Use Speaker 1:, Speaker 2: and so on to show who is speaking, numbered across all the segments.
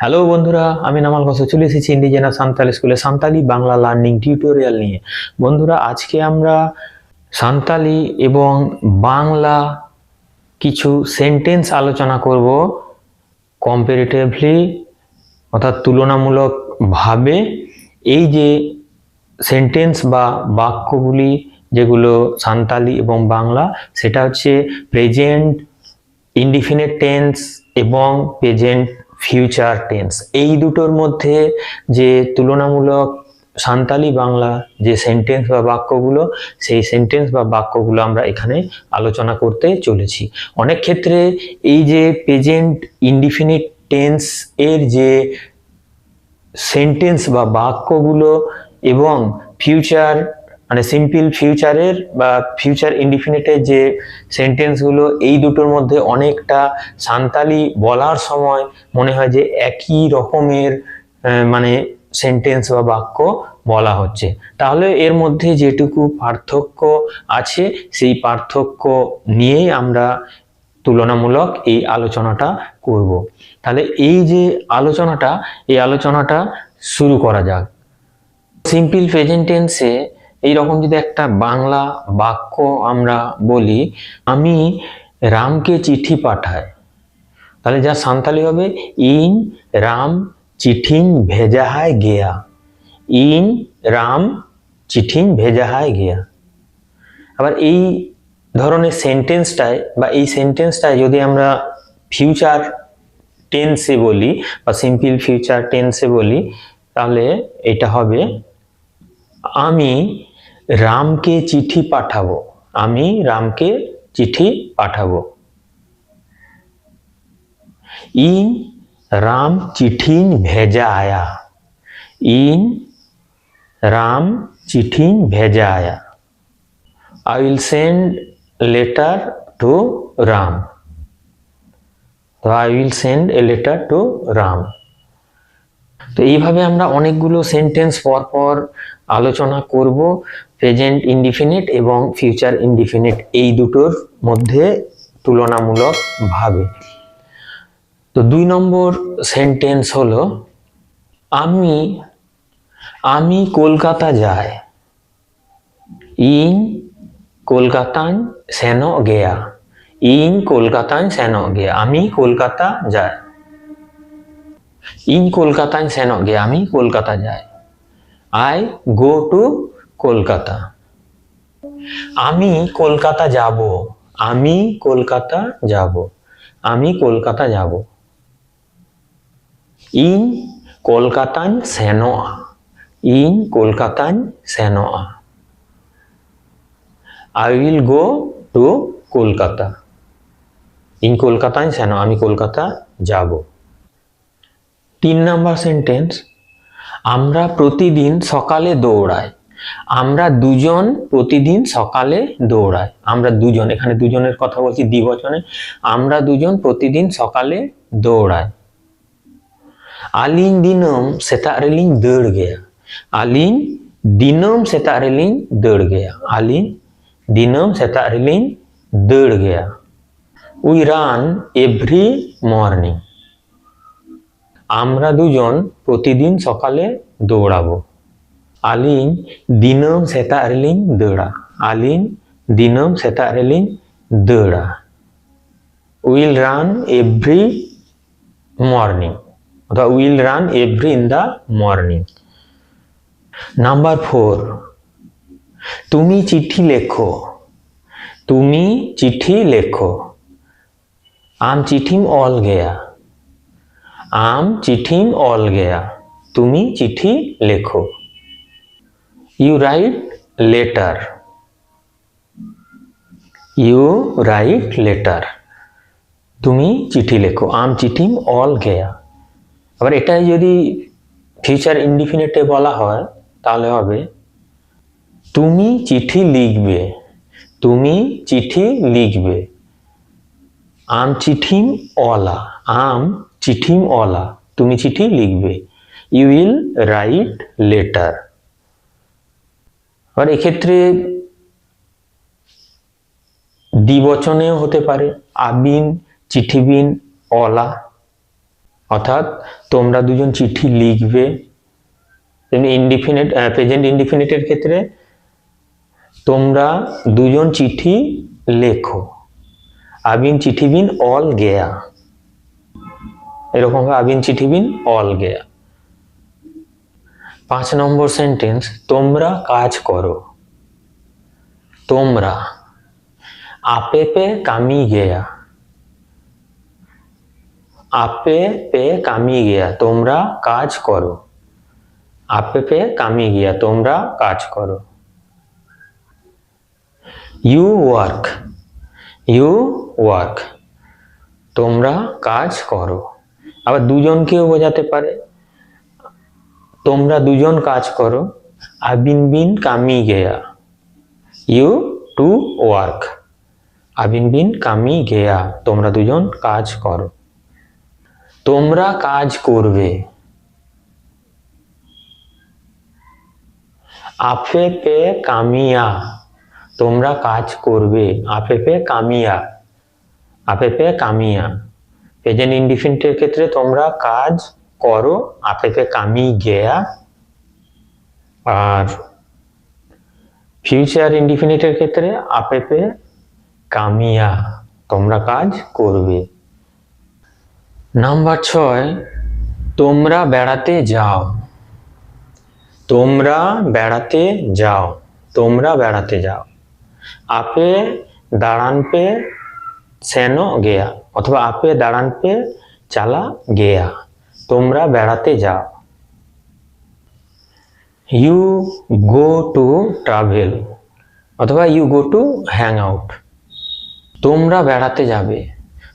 Speaker 1: Hello বন্ধুরা, আমি নামাল ঘোষ চলে এসেছি ইন্ডিজেনা সান্তালি স্কুলে সান্তালি বাংলা লার্নিং টিউটোরিয়াল নিয়ে। বন্ধুরা, আজকে আমরা সান্তালি এবং বাংলা কিছু সেন্টেন্স আলোচনা করব কম্পারেটিভলি অর্থাৎ তুলনামূলকভাবে এই যে সেন্টেন্স বা বাক্যগুলি যেগুলো সান্তালি এবং বাংলা সেটা হচ্ছে প্রেজেন্ট ইনডিফিনিট টেন্স এবং প্রেজেন্ট ফিউচার টেন্স এই দুটোর মধ্যে যে তুলনামূলক সান্তালি বাংলা যে সেন্টেন্স বা বাক্যগুলো, সেই সেন্টেন্স বা বাক্যগুলো আমরা এখানে আলোচনা করতে চলেছি। অনেক ক্ষেত্রে এই যে প্রেজেন্ট ইনডিফিনিট টেন্স এর যে সেন্টেন্স বা বাক্যগুলো এবং ফিউচার মানে সিম্পল ফিউচারের বা ফিউচার ইনডিফিনিটের যে সেন্টেন্সগুলো এই দুটোর মধ্যে অনেকটা সান্তালি বলার সময় মনে হয় যে একই রকমের মানে সেন্টেন্স বা বাক্য বলা হচ্ছে। তাহলে এর মধ্যে যেটুকু পার্থক্য আছে, সেই পার্থক্য নিয়েই আমরা তুলনামূলক এই আলোচনাটা করব। তাহলে এই যে আলোচনাটা, এই আলোচনাটা শুরু করা যাক। সিম্পল প্রেজেন্ট টেন্সে এইরকম যদি একটা বাংলা বাক্য আমরা বলি, আমি রামকে চিঠি পাঠাই, তাহলে যা সান্তালি হবে, ইন রাম চিঠিং ভেজা হায় গেয়া, ইন রাম চিঠিং ভেজা হায় গেয়া। আবার এই ধরনের সেন্টেন্সটায় বা এই সেন্টেন্সটায় যদি আমরা ফিউচার টেন্সে বলি বা সিম্পল ফিউচার টেন্সে বলি, তাহলে এটা হবে, আমি রামকে চিঠি পাঠাবো আমি রামকে চিঠি পাঠাবো ইন রাম চিঠিং ভেজা আয়া ইন রাম চিঠিং ভেজা আয়া I will send letter to Ram. তো I will send a letter to Ram. তো এইভাবে আমরা অনেকগুলো সেন্টেন্স পর পর আলোচনা করব। প্রেজেন্ট ইনডিফিনিট এবং ফিউচার ইনডিফিনিট এই দুটোর মধ্যে তুলনামূলক ভাবে। তো দুই নম্বর সেন্টেন্স হলো, আমি আমি কলকাতা যাই, ইন কলকাতায় সেন গেয়া, ইন কলকাতায় সেন গেয়া, আমি কলকাতা যাই। ইন কলকাতায় সেন গেয়া, আমি কলকাতা যাই। I go to Kolkata. আমি কলকাতা যাব, আমি কলকাতা যাব, আমি কলকাতা যাব। ইন কলকাতায় সেনোয়া, ইন কলকাতায় সেনোয়া। I will go to Kolkata. In কলকাতায় কেন আমি কলকাতা যাব। তিন নাম্বার সেন্টেন্স আমরা প্রতিদিন সকালে দৌড়াই। আমরা দুজন প্রতিদিন সকালে দৌড়াই। আমরা দুজন, এখানে দুজনের কথা বলছি দ্বিবচনে। আমরা দুজন প্রতিদিন সকালে দৌড়াই। আলিন দিনম সেটা রেলিং দৌড় গেয়া। আলিন দিনম সেটা রেলিং দৌড় গেয়া। আলিন দিনম সেটা রেলিং দৌড় Gaya. We run every morning. আমরা দুজন প্রতিদিন সকালে দৌড়াবো। আলিন দিনম সেটা রেলিং দৌড়া। আলিন দিনম সেটা রেলিং দৌড়া। উইল রান এভরি মর্নিং, অথবা will run every in the morning. Number four, তুমি চিঠি লেখো। তুমি চিঠি লেখো। আম চিঠিম অল গেয়া। আম চিঠিম অল গেয়া। তুমি চিঠি লেখো। You write letter you write letter তুমি চিঠি লেখো আম চিঠিম অল গেয়া আবার এটাই যদি ফিউচার ইনডিফিনিটে বলা হয় তাহলে হবে তুমি চিঠি লিখবে তুমি চিঠি লিখবে আম চিঠিম অলা আম চিঠিম অলা তুমি চিঠি লিখবে ইউ উইল রাইট লেটার আবার এক্ষেত্রে দ্বিবচনেও হতে পারে, আবিন, চিঠিবিন, অলা। অর্থাৎ তোমরা দুজন চিঠি লিখবে তেমনি ইনডিফিনিট প্রেজেন্ট ইনডিফিনিটের ক্ষেত্রে তোমরা দুজন চিঠি লেখো। আবিন চিঠি বিন অল গেয়া। এরকম ভাবে আবিন চিঠি বিন অল গেয়া। পাঁচ নম্বর সেন্টেন্স তোমরা কাজ করো তোমরা আপে পে কামি গেয়া আপে পে কামি গেয়া তোমরা কাজ করো আপে পে কামি গিয়া তোমরা কাজ করো ইউ ওয়ার্ক ইউ ওয়ার্ক তোমরা কাজ করো আবার দুজনকেও বোঝাতে পারে তোমরা দুজন কাজ করো। আবিন বিন কামি গেয়া। You to work. আবিন বিন কামি গেয়া। তোমরা দুজন কাজ করো। তোমরা কাজ করবে। আপে পে কামিয়া। তোমরা কাজ করবে। আপে পে কামিয়া। আপে পে কামিয়া। প্রেজেন্ট ইনডিফিনিটের ক্ষেত্রে তোমরা কাজ আপে পে কামি গেয়া। আর ফিউচার ইনডিফিনিটের ক্ষেত্রে আপে পে কামিয়া, তোমরা কাজ করবে। নাম্বার ছয়, তোমরা বেড়াতে যাও। তোমরা বেড়াতে যাও, তোমরা বেড়াতে যাও। আপে দাঁড়ান পে সেনো গেয়া, অথবা আপে দাঁড়ান পে চালা গেয়া। তোমরা বেড়াতে যাও। ইউ গো টু ট্রাভেল অথবা you go to hang out তোমরা বেড়াতে যাবে।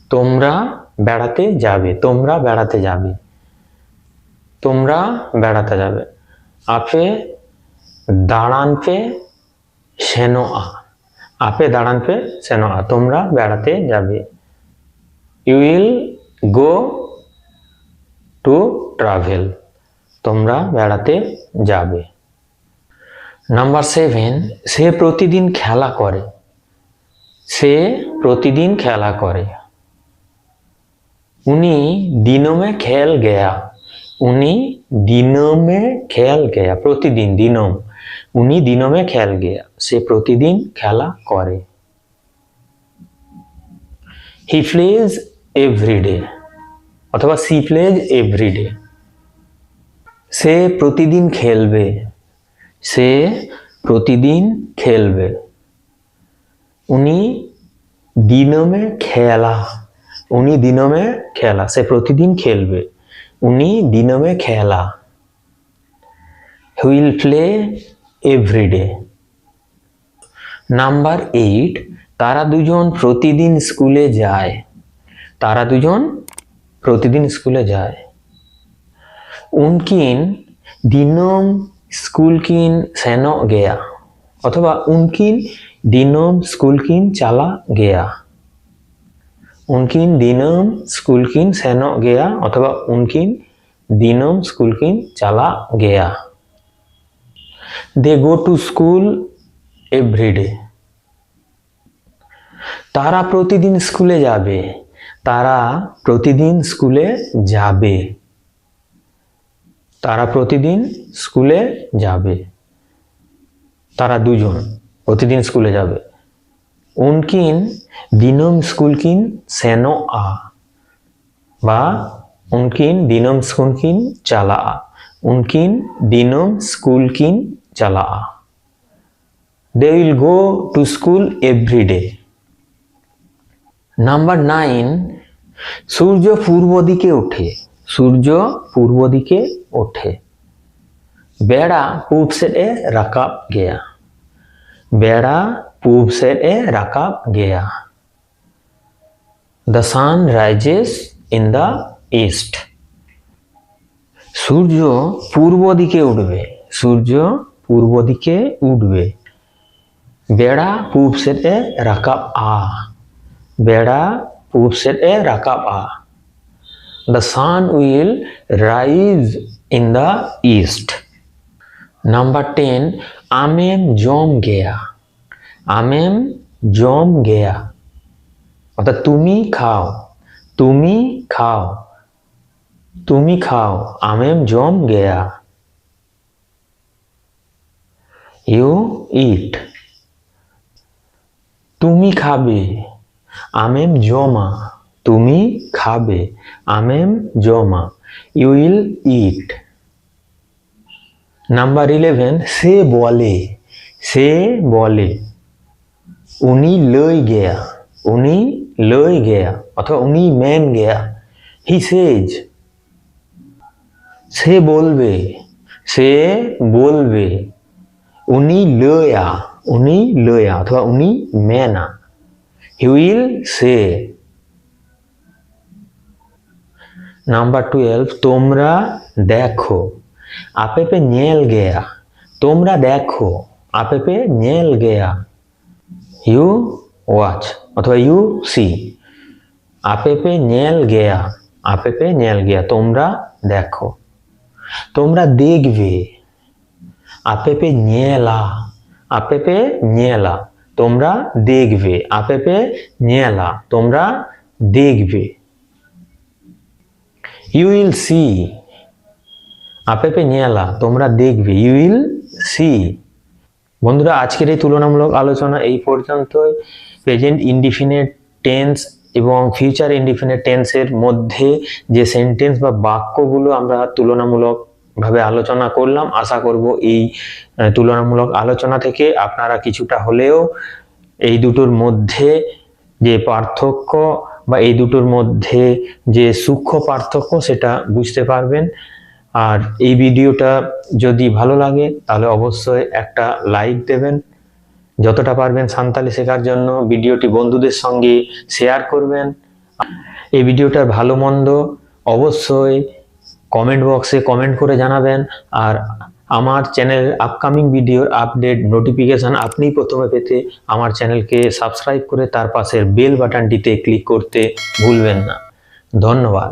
Speaker 1: তোমরা বেড়াতে যাবে। তোমরা বেড়াতে যাবে। তোমরা বেড়াতে যাবে। আপে দাঁড়ান পে সেনো আ আপে দাঁড়ান পে সেনো আ তোমরা বেড়াতে যাবে। You will go to travel তোমরা বেড়াতে যাবে। নাম্বার সেভেন সে প্রতিদিন খেলা করে। সে প্রতিদিন খেলা করে। উনি দিনমে খেল গেয়া। উনি দিনমে খেল গেয়া, প্রতিদিন দিনম। উনি দিনমে খেল গেয়া, সে প্রতিদিন খেলা করে। হি প্লেজ এভরিডে অথবা সি প্লেজ এভরিডে। সে প্রতিদিন খেলবে। সে প্রতিদিন খেলবে। উনি দিনমে খেলা। উনি দিনমে খেলা। সে প্রতিদিন খেলবে। উনি দিনমে খেলা। He'll play everyday. Number eight, তারা দুজন প্রতিদিন স্কুলে যায়। তারা দুজন প্রতিদিন স্কুলে যায়। উনকিন, দিনম স্কুল কিন সেনো গেয়া। অথবা উনকিন, দিনম স্কুল কিন চালা গেয়া। উনকিন, দিনম স্কুল কিন সেনো গেয়া। অথবা উনকিন, দিনম স্কুল কিন চালা Gaya. They go to school everyday তারা প্রতিদিন স্কুলে যাবে। তারা প্রতিদিন স্কুলে যাবে। তারা প্রতিদিন স্কুলে যাবে। তারা দুজন প্রতিদিন স্কুলে যাবে। উনকিন দিনম স্কুল কিন সেনো আ বা উনকিন দিনম স্কুল কিন চালা আ। উনকিন দিনম স্কুল কিন চালা আ। They will go to school every day number nine সূর্য পূর্ব দিকে ওঠে সূর্য পূর্ব দিকে ওঠে বেড়া পূব से ए रकाब गया बेड़ा पूब से ए रकाब गया the sun rises in the east সূর্য পূর্ব দিকে উঠবে সূর্য পূর্ব দিকে উঠবে বেড়া পূব से ए रकाब आ বেড়া who a rakaba The sun will rise in the east. Number 10. Amem jom gaya. Amem jom gaya. অর্থাৎ তুমি খাও তুমি খাও তুমি খাও আমেম জম গেয়া ইউ ইট তুমি খাবে আমেম জমা তুমি খাবে আমেম জমা you will eat number eleven সে বলে সে বলে উনি লই গেয়া উনি লই গেয়া অথবা উনি ম্যান গেয়া হি সেজ সে বলবে সে বলবে উনি লয়া উনি লয়া অথবা উনি ম্যানা he will say number twelve তোমরা দেখো। আপেপে নেল গেয়া। তোমরা দেখো। আপেপে নেল গেয়া। ইউ ওয়াচ অথবা ইউ সি আপেপে নেল গেয়া। আপেপে নেল গেয়া। তোমরা দেখো। তোমরা দেখবে। আপেপে নিয়েলা আপেপে নিয়েলা তোমরা দেখবে। আপেপে নিয়েলা, তোমরা দেখবে। ইউ উইল সি আপেপে নিয়েলা, তোমরা দেখবে। ইউ সি বন্ধুরা, আজকের এই তুলনামূলক আলোচনা এই পর্যন্তই। প্রেজেন্ট ইনডিফিনিট টেন্স এবং ফিউচার ইনডিফিনিট টেন্সের মধ্যে যে সেন্টেন্স বা বাক্যগুলো আমরা তুলনামূলক ভাবে আলোচনা করলাম। আশা করব এই তুলনামূলক আলোচনা থেকে আপনারা কিছুটা হলেও এই দুটোর মধ্যে যে পার্থক্য বা এই দুটোর মধ্যে যে সূক্ষ্ম পার্থক্য সেটা বুঝতে পারবেন। আর এই ভিডিওটা যদি ভালো লাগে, তাহলে অবশ্যই একটা লাইক দেবেন। যতটা পারবেন সান্তালি শেখার জন্য ভিডিওটি বন্ধুদের সঙ্গে শেয়ার করবেন। এই ভিডিওটার ভালো মন্দ অবশ্যই কমেন্ট বক্সে কমেন্ট করে জানাবেন আর আমার চ্যানেল আপকামিং ভিডিওর আপডেট নোটিফিকেশান আপনি প্রথমে পেতে আমার চ্যানেলকে সাবস্ক্রাইব করে তার পাশের বেল বাটনটিতে ক্লিক করতে ভুলবেন না। ধন্যবাদ।